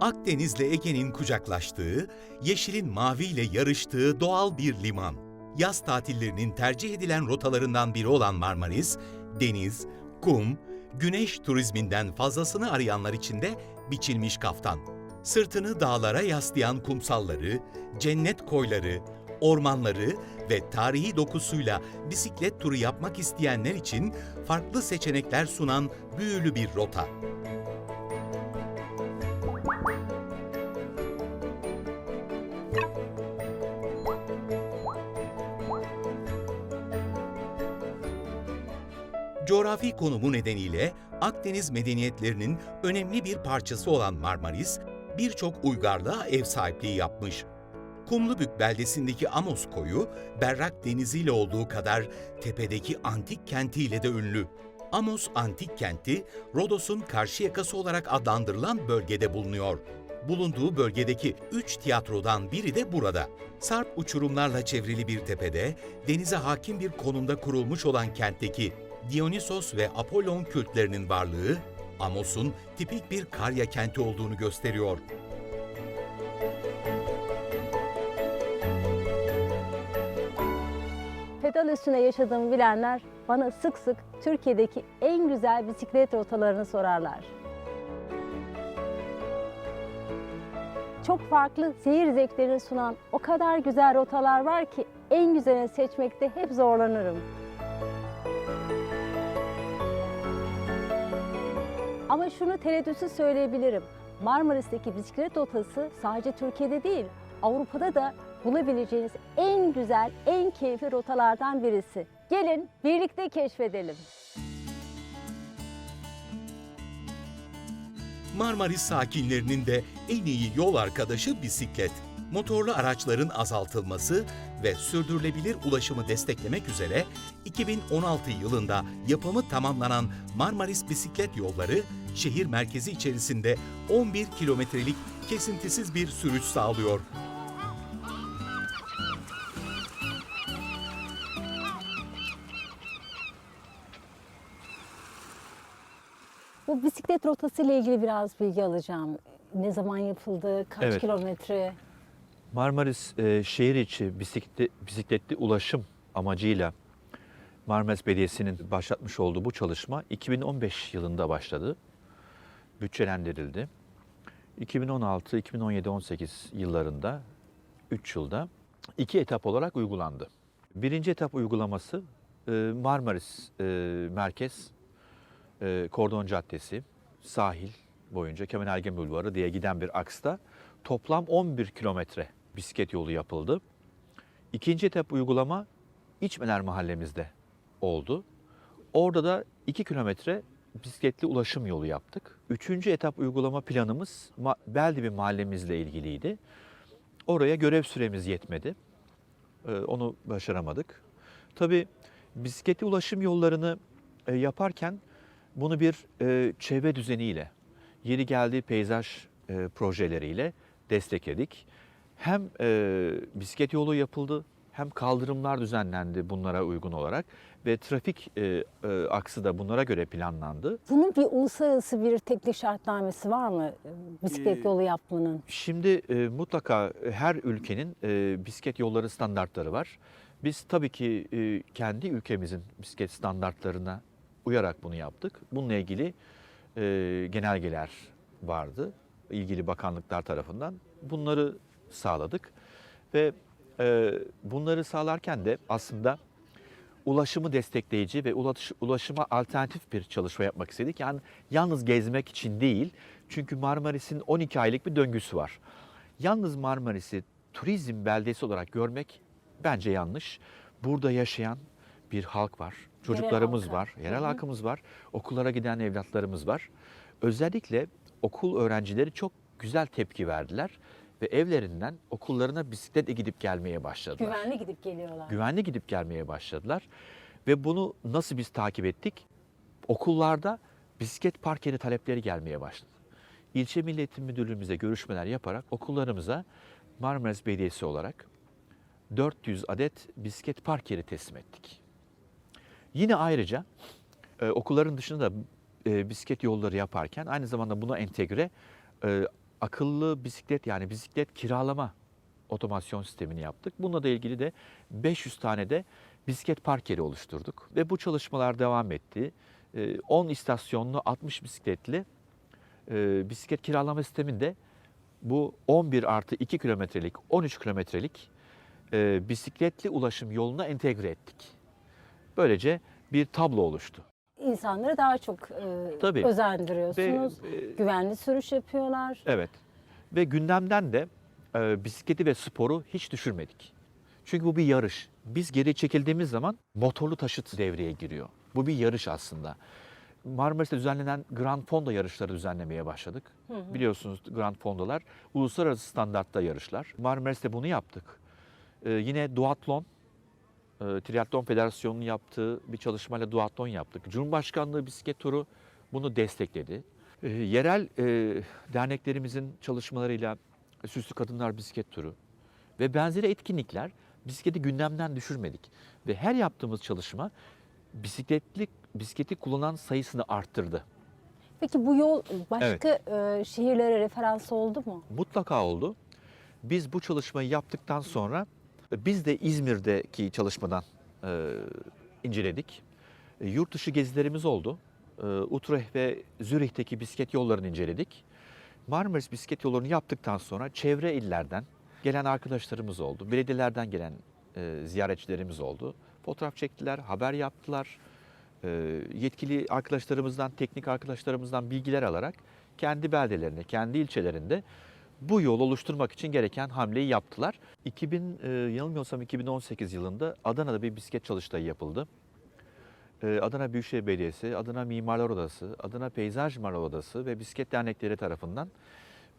Akdeniz'le Ege'nin kucaklaştığı, yeşilin maviyle yarıştığı doğal bir liman. Yaz tatillerinin tercih edilen rotalarından biri olan Marmaris, deniz, kum, güneş turizminden fazlasını arayanlar için de biçilmiş kaftan. Sırtını dağlara yaslayan kumsalları, cennet koyları, ormanları ve tarihi dokusuyla bisiklet turu yapmak isteyenler için farklı seçenekler sunan büyülü bir rota. Coğrafi konumu nedeniyle Akdeniz medeniyetlerinin önemli bir parçası olan Marmaris, birçok uygarlığa ev sahipliği yapmış. Kumlubük beldesindeki Amos koyu, berrak deniziyle olduğu kadar tepedeki antik kentiyle de ünlü. Amos Antik Kenti, Rodos'un karşı yakası olarak adlandırılan bölgede bulunuyor. Bulunduğu bölgedeki üç tiyatrodan biri de burada. Sarp uçurumlarla çevrili bir tepede, denize hakim bir konumda kurulmuş olan kentteki Dionysos ve Apollon kültlerinin varlığı, Amos'un tipik bir Karya kenti olduğunu gösteriyor. Pedal üstüne yaşadığımı bilenler bana sık sık Türkiye'deki en güzel bisiklet rotalarını sorarlar. Çok farklı seyir zevklerini sunan o kadar güzel rotalar var ki en güzelini seçmekte hep zorlanırım. Ama şunu tereddütsüz söyleyebilirim. Marmaris'teki bisiklet rotası sadece Türkiye'de değil, Avrupa'da da bulabileceğiniz en güzel, en keyifli rotalardan birisi. Gelin birlikte keşfedelim. Marmaris sakinlerinin de en iyi yol arkadaşı bisiklet. Motorlu araçların azaltılması ve sürdürülebilir ulaşımı desteklemek üzere 2016 yılında yapımı tamamlanan Marmaris bisiklet yolları şehir merkezi içerisinde 11 kilometrelik kesintisiz bir sürüş sağlıyor. Bu bisiklet rotası ile ilgili biraz bilgi alacağım. Ne zaman yapıldı, kaç Evet. kilometre? Marmaris e, şehir içi bisikletli, bisikletli ulaşım amacıyla Marmaris Belediyesi'nin başlatmış olduğu bu çalışma 2015 yılında başladı. Bütçelendirildi. 2016, 2017, 18 yıllarında 3 yılda iki etap olarak uygulandı. Birinci etap uygulaması e, Marmaris e, Merkez e, Kordon Caddesi, sahil boyunca Kemal Ergen Bulvarı diye giden bir aksta toplam 11 kilometre bisiklet yolu yapıldı. İkinci etap uygulama İçmeler mahallemizde oldu. Orada da 2 kilometre bisikletli ulaşım yolu yaptık. Üçüncü etap uygulama planımız Ma- Beldibi mahallemizle ilgiliydi. Oraya görev süremiz yetmedi. Ee, Onu başaramadık. Tabii bisikletli ulaşım yollarını e, yaparken bunu bir e, çevre düzeniyle, yeni geldiği peyzaj e, projeleriyle destekledik. Hem bisiklet yolu yapıldı, hem kaldırımlar düzenlendi bunlara uygun olarak ve trafik e, e, aksı da bunlara göre planlandı. Bunun bir uluslararası bir teklif şartnamesi var mı bisiklet Ee, yolu yapmanın? Şimdi e, mutlaka her ülkenin e, bisiklet yolları standartları var. Biz tabii ki e, kendi ülkemizin bisiklet standartlarına uyarak bunu yaptık. Bununla ilgili e, genelgeler vardı ilgili bakanlıklar tarafından. Bunları sağladık ve e, bunları sağlarken de aslında ulaşımı destekleyici ve ulaş- ulaşıma alternatif bir çalışma yapmak istedik. Yani yalnız gezmek için değil. Çünkü Marmaris'in 12 aylık bir döngüsü var. Yalnız Marmaris'i turizm beldesi olarak görmek bence yanlış. Burada yaşayan bir halk var. Çocuklarımız halkı. var, yerel halkımız var, okullara giden evlatlarımız var. Özellikle okul öğrencileri çok güzel tepki verdiler ve evlerinden okullarına bisikletle gidip gelmeye başladılar Güvenli gidip geliyorlar. güvenli gidip gelmeye başladılar. Ve bunu nasıl biz takip ettik? Okullarda bisiklet park yeri talepleri gelmeye başladı. İlçe Milli Eğitim Müdürlüğümüze görüşmeler yaparak okullarımıza Marmaris Belediyesi olarak 400 adet bisiklet park yeri teslim ettik. Yine ayrıca e, okulların dışında da e, bisiklet yolları yaparken aynı zamanda buna entegre e, akıllı bisiklet yani bisiklet kiralama otomasyon sistemini yaptık. Bununla da ilgili de 500 tane de bisiklet park yeri oluşturduk. Ve bu çalışmalar devam etti. Ee, 10 istasyonlu 60 bisikletli e, bisiklet kiralama sisteminde bu 11 artı 2 kilometrelik 13 kilometrelik e, bisikletli ulaşım yoluna entegre ettik. Böylece bir tablo oluştu. İnsanları daha çok e, Tabii. özendiriyorsunuz. Ve, e, Güvenli sürüş yapıyorlar. Evet. Ve gündemden de e, bisikleti ve sporu hiç düşürmedik. Çünkü bu bir yarış. Biz geri çekildiğimiz zaman motorlu taşıt devreye giriyor. Bu bir yarış aslında. Marmaris'te düzenlenen Grand Fondo yarışları düzenlemeye başladık. Biliyorsunuz Grand Fondo'lar uluslararası standartta yarışlar. Marmaris'te bunu yaptık. E, yine duatlon, e, Triatlon Federasyonu'nun yaptığı bir çalışmayla duatlon yaptık. Cumhurbaşkanlığı bisiklet turu bunu destekledi. E, yerel e, derneklerimizin çalışmalarıyla Süslü Kadınlar Bisiklet Turu ve benzeri etkinlikler bisikleti gündemden düşürmedik. Ve her yaptığımız çalışma bisikletli bisikleti kullanan sayısını arttırdı. Peki bu yol başka e, şehirlere referans oldu mu? Mutlaka oldu. Biz bu çalışmayı yaptıktan sonra biz de İzmir'deki çalışmadan e, inceledik. E, yurt dışı gezilerimiz oldu. E, Utrecht ve Zürih'teki bisiklet yollarını inceledik. Marmaris bisiklet yollarını yaptıktan sonra çevre illerden gelen arkadaşlarımız oldu. Belediyelerden gelen e, ziyaretçilerimiz oldu. Fotoğraf çektiler, haber yaptılar. E, yetkili arkadaşlarımızdan, teknik arkadaşlarımızdan bilgiler alarak kendi beldelerinde, kendi ilçelerinde bu yol oluşturmak için gereken hamleyi yaptılar. 2000 e, yanılmıyorsam 2018 yılında Adana'da bir bisiklet çalıştayı yapıldı. E, Adana Büyükşehir Belediyesi, Adana Mimarlar Odası, Adana Peyzaj Mimarlar Odası ve bisiklet dernekleri tarafından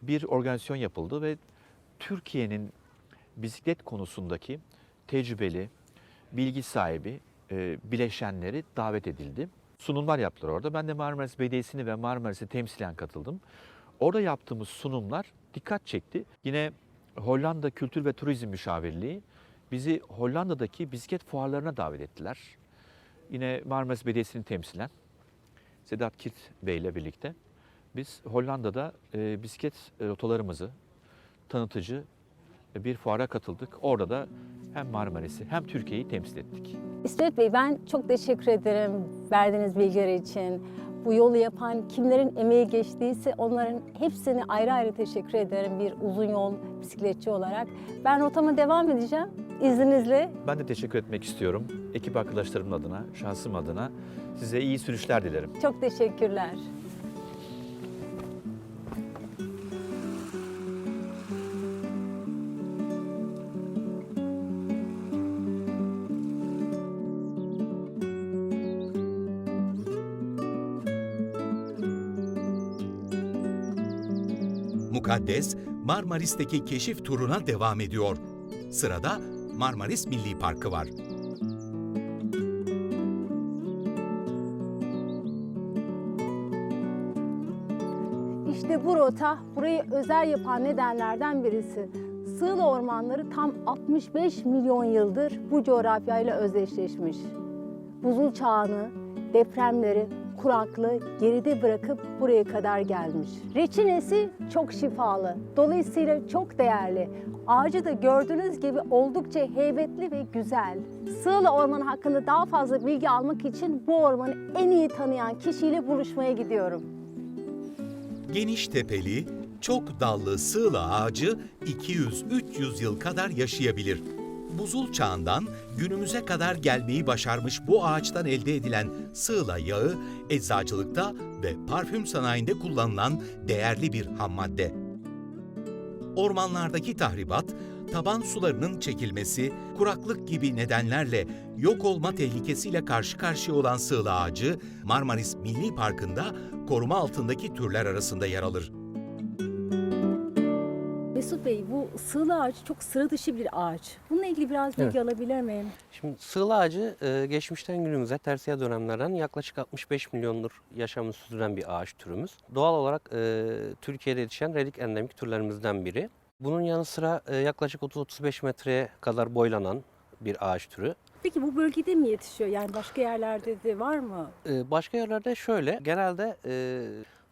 bir organizasyon yapıldı ve Türkiye'nin bisiklet konusundaki tecrübeli, bilgi sahibi e, bileşenleri davet edildi. Sunumlar yaptılar orada. Ben de Marmaris Belediyesi'ni ve Marmaris'i temsilen katıldım. Orada yaptığımız sunumlar dikkat çekti. Yine Hollanda Kültür ve Turizm Müşavirliği bizi Hollanda'daki bisiklet fuarlarına davet ettiler. Yine Marmaris Belediyesi'ni temsilen Sedat Kirt Bey ile birlikte biz Hollanda'da e, bisiklet rotalarımızı tanıtıcı bir fuara katıldık. Orada da hem Marmaris'i hem Türkiye'yi temsil ettik. İsmet Bey ben çok teşekkür ederim verdiğiniz bilgiler için. Bu yolu yapan kimlerin emeği geçtiyse onların hepsine ayrı ayrı teşekkür ederim bir uzun yol bisikletçi olarak. Ben rotama devam edeceğim izninizle. Ben de teşekkür etmek istiyorum. Ekip arkadaşlarımın adına, şahsım adına size iyi sürüşler dilerim. Çok teşekkürler. Mukaddes Marmaris'teki keşif turuna devam ediyor. Sırada Marmaris Milli Parkı var. İşte bu rota burayı özel yapan nedenlerden birisi. Sığla ormanları tam 65 milyon yıldır bu coğrafyayla özdeşleşmiş. Buzul çağını, depremleri, kuraklığı geride bırakıp buraya kadar gelmiş. Reçinesi çok şifalı, dolayısıyla çok değerli. Ağacı da gördüğünüz gibi oldukça heybetli ve güzel. Sığla Ormanı hakkında daha fazla bilgi almak için bu ormanı en iyi tanıyan kişiyle buluşmaya gidiyorum. Geniş tepeli, çok dallı sığla ağacı 200-300 yıl kadar yaşayabilir. Buzul çağından günümüze kadar gelmeyi başarmış bu ağaçtan elde edilen sığla yağı eczacılıkta ve parfüm sanayinde kullanılan değerli bir hammadde. Ormanlardaki tahribat, taban sularının çekilmesi, kuraklık gibi nedenlerle yok olma tehlikesiyle karşı karşıya olan sığla ağacı Marmaris Milli Parkı'nda koruma altındaki türler arasında yer alır. Sığla ağacı çok sıra dışı bir ağaç. Bununla ilgili biraz bilgi alabilir miyim? Şimdi sığla ağacı e, geçmişten günümüze tersiyer dönemlerden yaklaşık 65 milyondur yaşamını sürdüren bir ağaç türümüz. Doğal olarak e, Türkiye'de yetişen relik endemik türlerimizden biri. Bunun yanı sıra e, yaklaşık 30-35 metreye kadar boylanan bir ağaç türü. Peki bu bölgede mi yetişiyor? Yani başka yerlerde de var mı? Başka yerlerde şöyle, genelde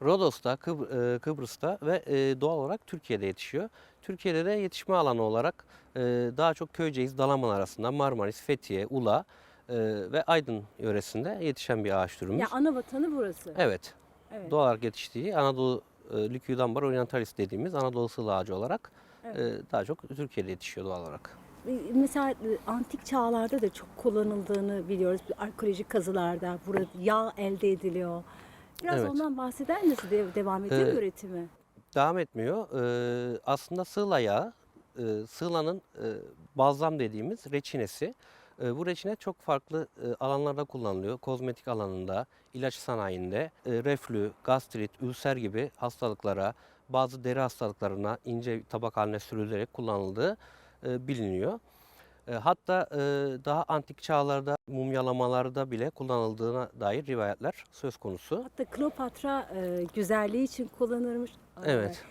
Rodos'ta, Kıbr- e, Kıbrıs'ta ve e, doğal olarak Türkiye'de yetişiyor. Türkiye'de de yetişme alanı olarak e, daha çok Köyceğiz, Dalaman arasında Marmaris, Fethiye, Ula e, ve Aydın yöresinde yetişen bir ağaç türümüz. Ya ana vatanı burası. Evet, Evet. doğal olarak yetiştiği Anadolu e, Lyciudambar orientalis dediğimiz Anadolu sılı ağacı olarak Evet. e, daha çok Türkiye'de yetişiyor doğal olarak. Mesela antik çağlarda da çok kullanıldığını biliyoruz. Arkeolojik kazılarda burada yağ elde ediliyor. Biraz Evet. ondan bahseder misin? De- devam ediyor Ee, üretimi? Devam etmiyor. E, aslında sığla yağı, e, sığlanın e, balzam dediğimiz reçinesi. E, bu reçine çok farklı e, alanlarda kullanılıyor. Kozmetik alanında, ilaç sanayinde, e, reflü, gastrit, ülser gibi hastalıklara, bazı deri hastalıklarına ince tabak haline sürülerek kullanıldığı e, biliniyor. Hatta daha antik çağlarda mumyalamalarda bile kullanıldığına dair rivayetler söz konusu. Hatta Kleopatra güzelliği için kullanırmış. E, Evet.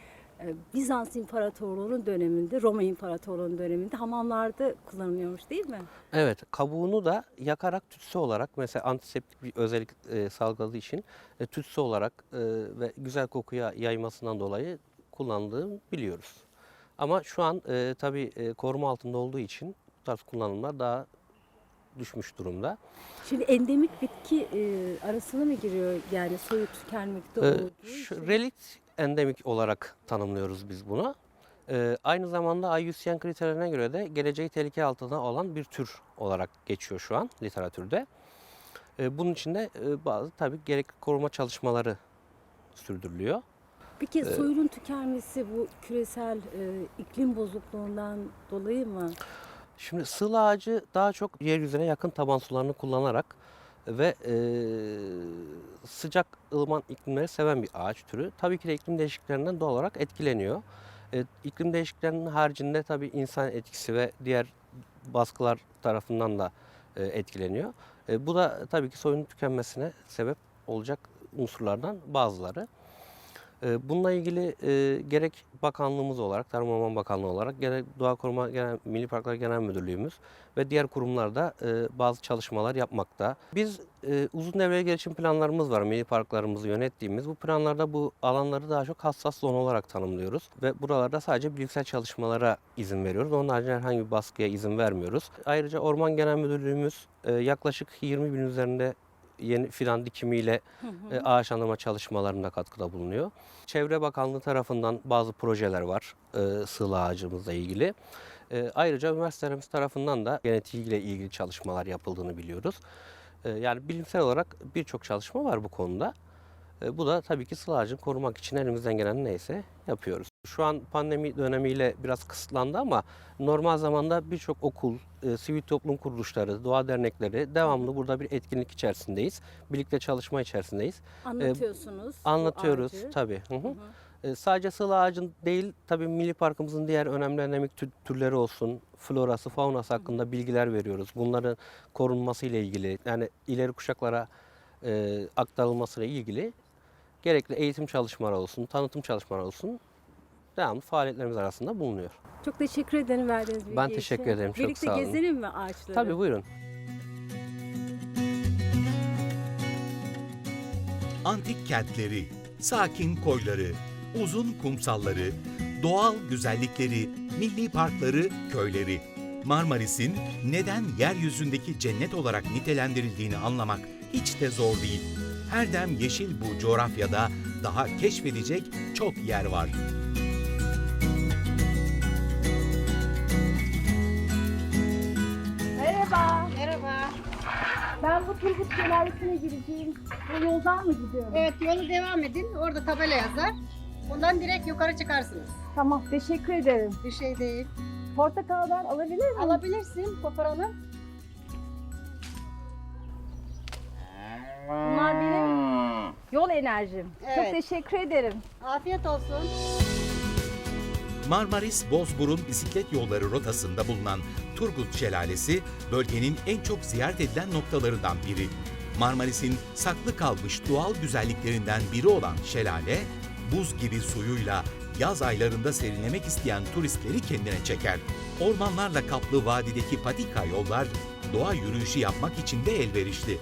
Bizans İmparatorluğu'nun döneminde, Roma İmparatorluğu'nun döneminde hamamlarda kullanılıyormuş değil mi? Evet, kabuğunu da yakarak tütsü olarak mesela antiseptik bir özellik salgıladığı için tütsü olarak ve güzel kokuya yaymasından dolayı kullandığını biliyoruz. Ama şu an e, tabii e, koruma altında olduğu için tarz kullanımlar daha düşmüş durumda. Şimdi endemik bitki e, arasına mı giriyor yani soyu tükenmekte Ee, olduğu şu için? relikt endemik olarak tanımlıyoruz biz bunu. Ee, aynı zamanda IUCN kriterlerine göre de geleceği tehlike altında olan bir tür olarak geçiyor şu an literatürde. Ee, bunun için de e, bazı tabii gerekli koruma çalışmaları sürdürülüyor. Peki soyunun tükenmesi bu küresel e, iklim bozukluğundan dolayı mı? Şimdi sığla ağacı daha çok yeryüzüne yakın taban sularını kullanarak ve e, sıcak ılıman iklimleri seven bir ağaç türü. Tabii ki de iklim değişikliklerinden doğal olarak etkileniyor. E, iklim değişikliklerinin haricinde tabii insan etkisi ve diğer baskılar tarafından da e, etkileniyor. E, bu da tabii ki soyunun tükenmesine sebep olacak unsurlardan bazıları. Bununla ilgili gerek bakanlığımız olarak, Tarım Orman Bakanlığı olarak, gerek Doğa Koruma Genel, Milli Parklar Genel Müdürlüğümüz ve diğer kurumlarda bazı çalışmalar yapmakta. Biz uzun devreli gelişim planlarımız var, milli parklarımızı yönettiğimiz. Bu planlarda bu alanları daha çok hassas zon olarak tanımlıyoruz ve buralarda sadece bilimsel çalışmalara izin veriyoruz. Onun haricinde herhangi bir baskıya izin vermiyoruz. Ayrıca Orman Genel Müdürlüğümüz yaklaşık 20 bin üzerinde yeni fidan dikimiyle e, ağaçlandırma çalışmalarında katkıda bulunuyor. Çevre Bakanlığı tarafından bazı projeler var e, sığla ağacımızla ilgili. E, ayrıca üniversitelerimiz tarafından da genetiğiyle ilgili çalışmalar yapıldığını biliyoruz. E, yani bilimsel olarak birçok çalışma var bu konuda. E, bu da tabii ki sıla ağacını korumak için elimizden gelen neyse yapıyoruz. Şu an pandemi dönemiyle biraz kısıtlandı ama normal zamanda birçok okul, e, sivil toplum kuruluşları, doğa dernekleri devamlı burada bir etkinlik içerisindeyiz. Birlikte çalışma içerisindeyiz. Anlatıyorsunuz. bu Anlatıyoruz ağacı. tabii. Hı hı. E, sadece sığla ağacın değil, tabii milli parkımızın diğer önemli endemik tür- türleri olsun, florası, faunası hakkında bilgiler veriyoruz. Bunların korunması ile ilgili, yani ileri kuşaklara e, aktarılması ile ilgili gerekli eğitim çalışmaları olsun, tanıtım çalışmaları olsun devamlı faaliyetlerimiz arasında bulunuyor. Çok teşekkür ederim verdiğiniz bilgi Ben teşekkür için. ederim, çok Birlikte sağ olun. gezelim mi ağaçları? Tabii buyurun. Antik kentleri, sakin koyları, uzun kumsalları, doğal güzellikleri, milli parkları, köyleri. Marmaris'in neden yeryüzündeki cennet olarak nitelendirildiğini anlamak hiç de zor değil. Her dem yeşil bu coğrafyada daha keşfedecek çok yer var. Bu Turgut Şelalesi'ne gireceğim. Bu yoldan mı gidiyorum? Evet yolu devam edin. Orada tabela yazar. Ondan direkt yukarı çıkarsınız. Tamam teşekkür ederim. Bir şey değil. Portakaldan alabilir miyim? Alabilirsin. Koparalım. Bunlar benim yol enerjim. Çok Evet. teşekkür ederim. Afiyet olsun. Marmaris Bozburun bisiklet yolları rotasında bulunan Turgut Şelalesi bölgenin en çok ziyaret edilen noktalarından biri. Marmaris'in saklı kalmış doğal güzelliklerinden biri olan şelale, buz gibi suyuyla yaz aylarında serinlemek isteyen turistleri kendine çeker. Ormanlarla kaplı vadideki patika yollar doğa yürüyüşü yapmak için de elverişli.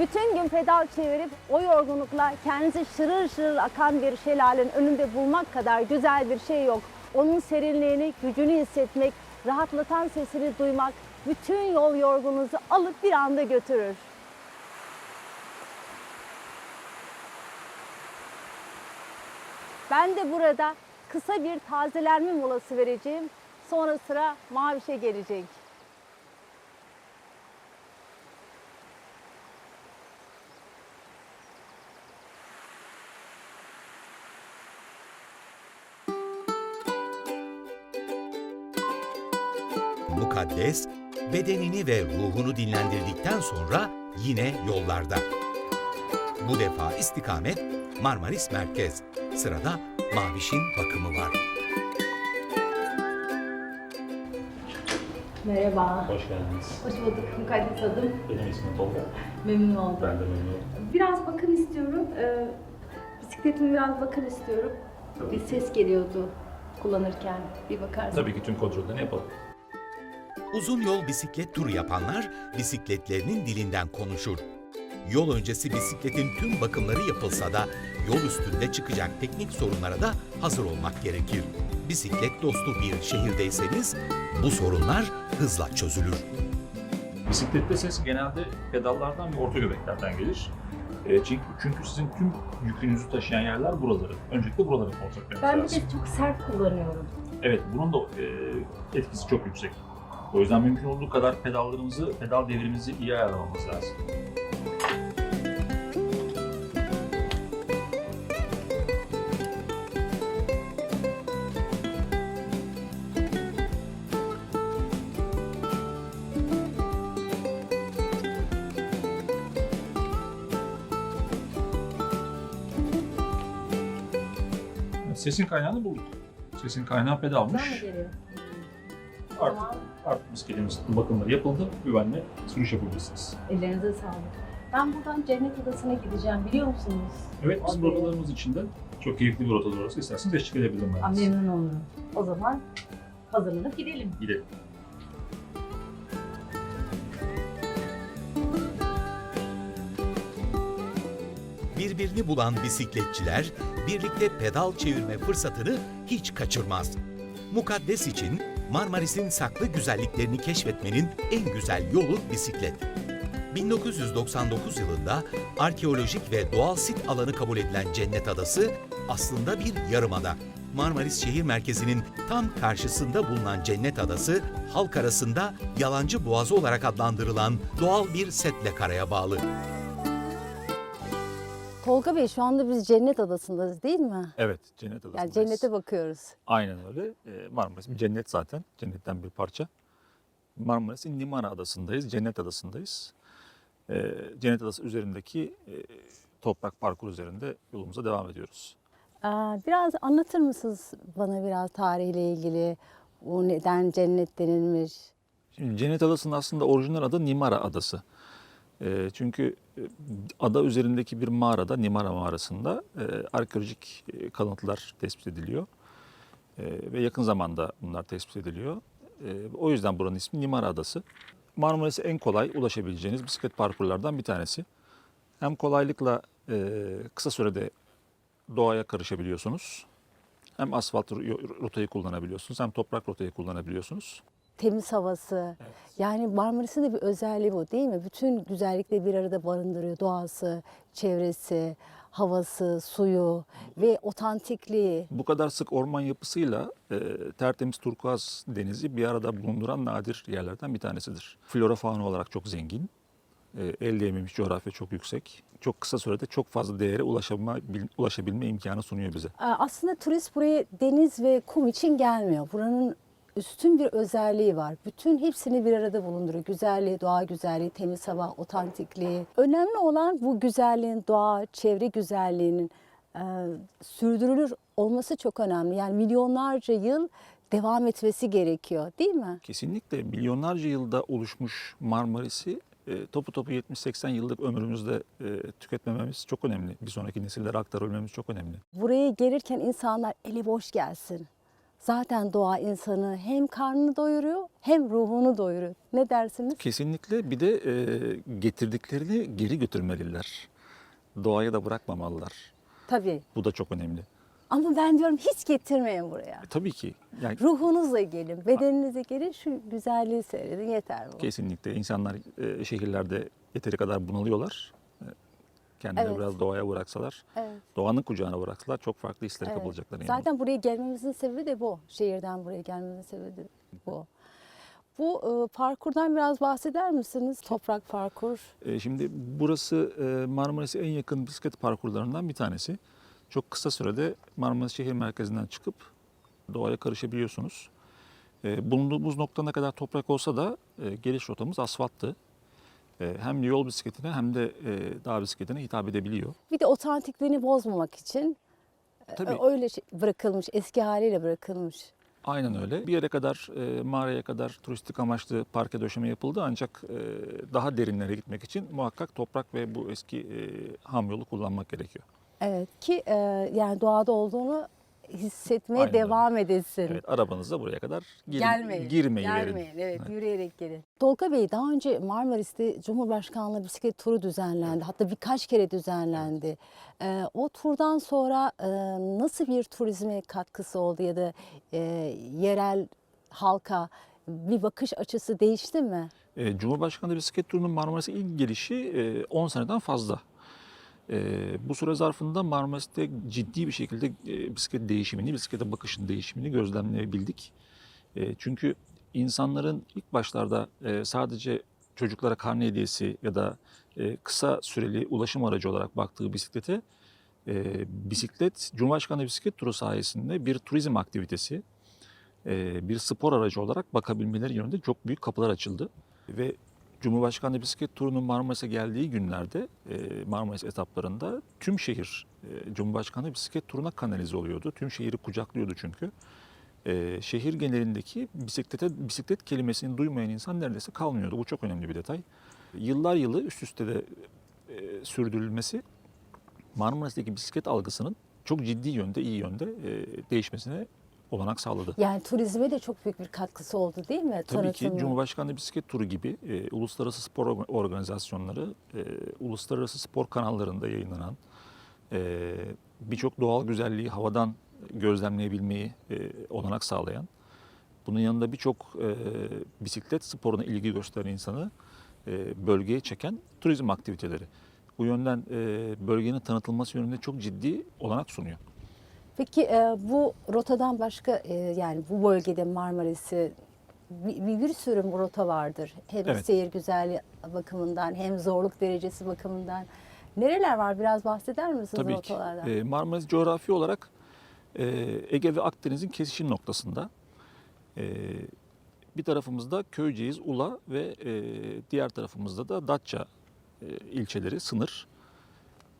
Bütün gün pedal çevirip o yorgunlukla kendinizi şırır şırır akan bir şelalenin önünde bulmak kadar güzel bir şey yok. Onun serinliğini, gücünü hissetmek, rahatlatan sesini duymak bütün yol yorgununuzu alıp bir anda götürür. Ben de burada kısa bir tazelenme molası vereceğim. Sonra sıra Maviş'e gelecek. Mukaddes, bedenini ve ruhunu dinlendirdikten sonra yine yollarda. Bu defa istikamet Marmaris Merkez. Sırada Maviş'in bakımı var. Merhaba. Hoş geldiniz. Hoş bulduk. Mukaddes adım. Benim ismim Tolga. Memnun oldum. Ben de memnun oldum. Biraz bakım istiyorum. Ee, bisikletime biraz bakım istiyorum. Tabii Bir ses geliyordu kullanırken. Bir bakarsın. Tabii ki tüm kontrollerini yapalım. Uzun yol bisiklet turu yapanlar bisikletlerinin dilinden konuşur. Yol öncesi bisikletin tüm bakımları yapılsa da yol üstünde çıkacak teknik sorunlara da hazır olmak gerekir. Bisiklet dostu bir şehirdeyseniz bu sorunlar hızla çözülür. Bisiklette ses genelde pedallardan ve orta göbeklerden gelir. E, çünkü, çünkü sizin tüm yükünüzü taşıyan yerler buraları. Öncelikle buraları kontrol etmeniz Ben bir lazım. de çok sert kullanıyorum. Evet, bunun da e, etkisi çok yüksek. O yüzden mümkün olduğu kadar pedallarımızı, pedal devrimizi iyi ayarlamamız lazım. Sesin kaynağını bulduk. Sesin kaynağı pedalmış. geliyor? Bisikletimizin bakımları yapıldı. Güvenle sürüş yapabilirsiniz. Ellerinize sağlık. Ben buradan Cennet Adası'na gideceğim biliyor musunuz? Evet, bizim Okey. rotalarımız içinde çok keyifli bir rotadır orası. İsterseniz eşlik edebilirim ben. Aa, size. memnun olurum. O zaman hazırlanıp gidelim. Gidelim. Birbirini bulan bisikletçiler birlikte pedal çevirme fırsatını hiç kaçırmaz. Mukaddes için Marmaris'in saklı güzelliklerini keşfetmenin en güzel yolu bisiklet. 1999 yılında arkeolojik ve doğal sit alanı kabul edilen Cennet Adası aslında bir yarımada. Marmaris şehir merkezinin tam karşısında bulunan Cennet Adası, halk arasında Yalancı Boğazı olarak adlandırılan doğal bir setle karaya bağlı. Tolga Bey şu anda biz Cennet Adası'ndayız değil mi? Evet, Cennet Adası'ndayız. Yani cennete bakıyoruz. Aynen öyle. Ee, Marmaris bir cennet zaten. Cennetten bir parça. Marmaris'in Limana Adası'ndayız. Cennet Adası'ndayız. Ee, Cennet Adası üzerindeki e, toprak parkur üzerinde yolumuza devam ediyoruz. Aa, Biraz anlatır mısınız bana biraz tarihle ilgili? O neden cennet denilmiş? Şimdi Cennet Adası'nın aslında orijinal adı Nimara Adası. Ee, çünkü e, ada üzerindeki bir mağarada, Nimara mağarasında e, arkeolojik e, kalıntılar tespit ediliyor. E, ve yakın zamanda bunlar tespit ediliyor. E, o yüzden buranın ismi Nimara Adası. Marmaris'e en kolay ulaşabileceğiniz bisiklet parkurlardan bir tanesi. Hem kolaylıkla e, kısa sürede doğaya karışabiliyorsunuz. Hem asfalt ro- rotayı kullanabiliyorsunuz hem toprak rotayı kullanabiliyorsunuz. Temiz havası. Yani Marmaris'in de bir özelliği bu değil mi? Bütün güzellikleri bir arada barındırıyor. Doğası, çevresi, havası, suyu ve otantikliği. Bu kadar sık orman yapısıyla e, tertemiz turkuaz denizi bir arada bulunduran nadir yerlerden bir tanesidir. Flora fauna olarak çok zengin. E, el değmemiş coğrafya çok yüksek. Çok kısa sürede çok fazla değere ulaşabilme, bil- ulaşabilme imkanı sunuyor bize. Aslında turist buraya deniz ve kum için gelmiyor. Buranın üstün bir özelliği var. Bütün hepsini bir arada bulunduruyor. Güzelliği, doğa güzelliği, temiz hava, otantikliği. Önemli olan bu güzelliğin, doğa, çevre güzelliğinin e, sürdürülür olması çok önemli. Yani milyonlarca yıl devam etmesi gerekiyor değil mi? Kesinlikle milyonlarca yılda oluşmuş Marmaris'i e, topu topu 70-80 yıllık ömrümüzde e, tüketmememiz çok önemli. Bir sonraki nesillere aktarabilmemiz çok önemli. Buraya gelirken insanlar eli boş gelsin. Zaten doğa insanı hem karnını doyuruyor hem ruhunu doyuruyor. Ne dersiniz? Kesinlikle bir de e, getirdiklerini geri götürmeliler. Doğaya da bırakmamalılar. Tabii. Bu da çok önemli. Ama ben diyorum hiç getirmeyin buraya. E, tabii ki. Yani Ruhunuzla gelin, bedeninize gelin, şu güzelliği seyredin yeter bu. kesinlikle insanlar e, şehirlerde yeteri kadar bunalıyorlar. Kendileri Evet. biraz doğaya bıraksalar, Evet. doğanın kucağına bıraksalar çok farklı hisleri Evet. kapılacaklar. Zaten buraya gelmemizin sebebi de bu. Şehirden buraya gelmemizin sebebi de bu. Bu e, parkurdan biraz bahseder misiniz? Toprak parkur. E, Şimdi burası e, Marmaris'e en yakın bisiklet parkurlarından bir tanesi. Çok kısa sürede Marmaris şehir merkezinden çıkıp doğaya karışabiliyorsunuz. E, Bulunduğumuz nokta ne kadar toprak olsa da e, geliş rotamız asfalttı. E, Hem yol bisikletine hem de e, dağ bisikletine hitap edebiliyor. Bir de otantikliğini bozmamak için e, Tabii öyle şey- bırakılmış, eski haliyle bırakılmış. aynen öyle. Bir yere kadar, e, mağaraya kadar turistik amaçlı parke döşeme yapıldı ancak e, daha derinlere gitmek için muhakkak toprak ve bu eski e, ham yolu kullanmak gerekiyor. Evet ki e, yani doğada olduğunu hissetmeye Aynen öyle. devam edesin. Evet, arabanızla buraya kadar gir, Gelmeyin. girmeyi verin. Gelmeyin. Evet, Evet. yürüyerek gelin. Tolga Bey daha önce Marmaris'te Cumhurbaşkanlığı bisiklet turu düzenlendi. Hatta birkaç kere düzenlendi. Ee, o turdan sonra e, nasıl bir turizme katkısı oldu ya da e, yerel halka bir bakış açısı değişti mi? E, Cumhurbaşkanlığı bisiklet turunun Marmaris'e ilk gelişi e, 10 seneden fazla. Bu süre zarfında Marmaris'te ciddi bir şekilde bisiklet değişimini, bisiklete bakışın değişimini gözlemleyebildik. Çünkü insanların ilk başlarda sadece çocuklara karne hediyesi ya da kısa süreli ulaşım aracı olarak baktığı bisiklete bisiklet, Cumhurbaşkanlığı bisiklet turu sayesinde bir turizm aktivitesi, bir spor aracı olarak bakabilmeleri yönünde çok büyük kapılar açıldı. Ve Cumhurbaşkanlığı bisiklet turunun Marmaris'e geldiği günlerde e, Marmaris etaplarında tüm şehir e, Cumhurbaşkanlığı bisiklet turuna kanalize oluyordu. Tüm şehri kucaklıyordu çünkü. E, şehir genelindeki bisiklete bisiklet kelimesini duymayan insan neredeyse kalmıyordu. Bu çok önemli bir detay. Yıllar yılı üst üste de sürdürülmesi Marmaris'teki bisiklet algısının çok ciddi yönde, iyi yönde değişmesine olanak sağladı. Yani turizme de çok büyük bir katkısı oldu değil mi? Tabii ki. Cumhurbaşkanlığı bisiklet turu gibi e, uluslararası spor orga- organizasyonları, e, uluslararası spor kanallarında yayınlanan, e, birçok doğal güzelliği havadan gözlemleyebilmeyi e, olanak sağlayan, bunun yanında birçok e, bisiklet sporuna ilgi gösteren insanı e, bölgeye çeken turizm aktiviteleri. Bu yönden e, bölgenin tanıtılması yönünde çok ciddi olanak sunuyor. Peki e, bu rotadan başka e, yani bu bölgede Marmaris'i bir, bir, sürü rota vardır. Hem Evet. seyir güzelliği bakımından hem zorluk derecesi bakımından. Nereler var biraz bahseder misiniz Tabii ki. rotalardan? E, Marmaris coğrafi olarak e, Ege ve Akdeniz'in kesişim noktasında. E, bir tarafımızda Köyceğiz, Ula ve e, diğer tarafımızda da Datça e, ilçeleri sınır.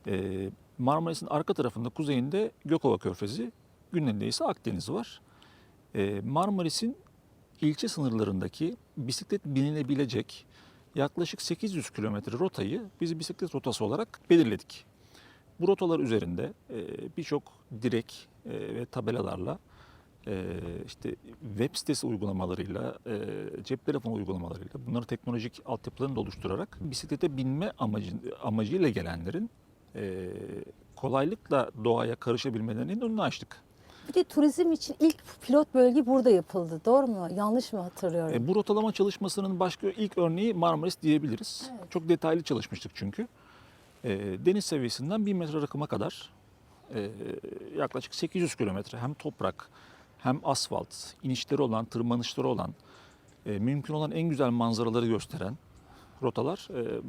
E, Marmaris'in arka tarafında kuzeyinde Gökova Körfezi, güneyinde ise Akdeniz var. E, Marmaris'in ilçe sınırlarındaki bisiklet binilebilecek yaklaşık 800 kilometre rotayı biz bisiklet rotası olarak belirledik. Bu rotalar üzerinde e, birçok direk e, ve tabelalarla e, işte web sitesi uygulamalarıyla, cep telefonu uygulamalarıyla bunları teknolojik altyapılarını da oluşturarak bisiklete binme amacı, amacıyla gelenlerin e, kolaylıkla doğaya karışabilmelerinin önünü açtık. Bir de turizm için ilk pilot bölge burada yapıldı. Doğru mu? Yanlış mı hatırlıyorum? E, bu rotalama çalışmasının başka ilk örneği Marmaris diyebiliriz. Evet. Çok detaylı çalışmıştık çünkü. E, deniz seviyesinden 1000 metre rakıma kadar e, yaklaşık 800 kilometre hem toprak hem asfalt, inişleri olan, tırmanışları olan, e, mümkün olan en güzel manzaraları gösteren rotalar e,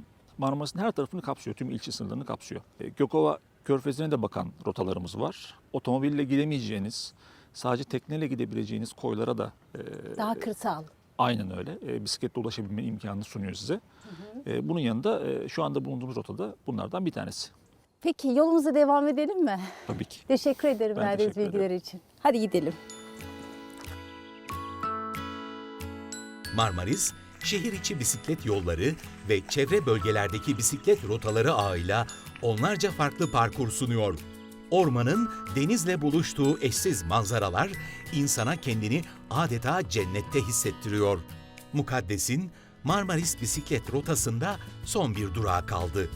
Marmaris'in her tarafını kapsıyor, tüm ilçe sınırlarını kapsıyor. E, Gökova Körfezi'ne de bakan rotalarımız var. Otomobille gidemeyeceğiniz, sadece tekneyle gidebileceğiniz koylara da e, Daha kırsal. Aynen öyle. E, bisikletle ulaşabilme imkanını sunuyor size. E, bunun yanında e, şu anda bulunduğumuz rotada bunlardan bir tanesi. Peki yolumuza devam edelim mi? Tabii ki. Teşekkür ederim Ben verdiğiniz teşekkür bilgiler için. Hadi gidelim. Marmaris, şehir içi bisiklet yolları ve çevre bölgelerdeki bisiklet rotaları ağıyla onlarca farklı parkur sunuyor. Ormanın denizle buluştuğu eşsiz manzaralar insana kendini adeta cennette hissettiriyor. Mukaddes'in Marmaris bisiklet rotasında son bir durağı kaldı.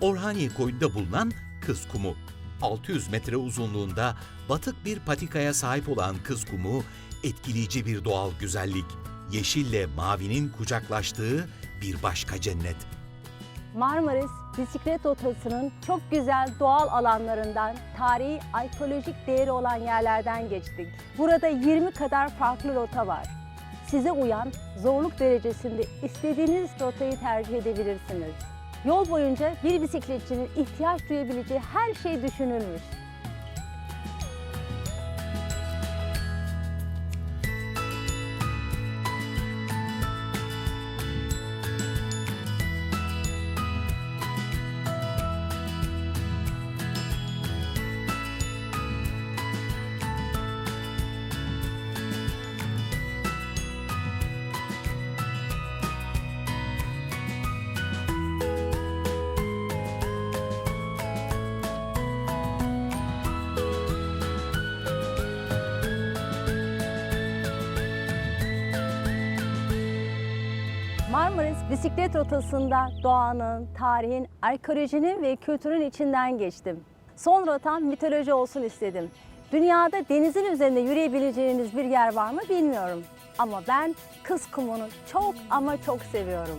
Orhaniye koyunda bulunan Kız Kumu. 600 metre uzunluğunda batık bir patikaya sahip olan Kız Kumu etkileyici bir doğal güzellik. Yeşille mavinin kucaklaştığı bir başka cennet. Marmaris bisiklet rotasının çok güzel doğal alanlarından, tarihi arkeolojik değeri olan yerlerden geçtik. Burada 20 kadar farklı rota var. Size uyan, zorluk derecesinde istediğiniz rotayı tercih edebilirsiniz. Yol boyunca bir bisikletçinin ihtiyaç duyabileceği her şey düşünülmüş. Bisiklet rotasında doğanın, tarihin, arkeolojinin ve kültürün içinden geçtim. Son rotam mitoloji olsun istedim. Dünyada denizin üzerinde yürüyebileceğiniz bir yer var mı bilmiyorum. Ama ben Kız Kumu'nu çok ama çok seviyorum.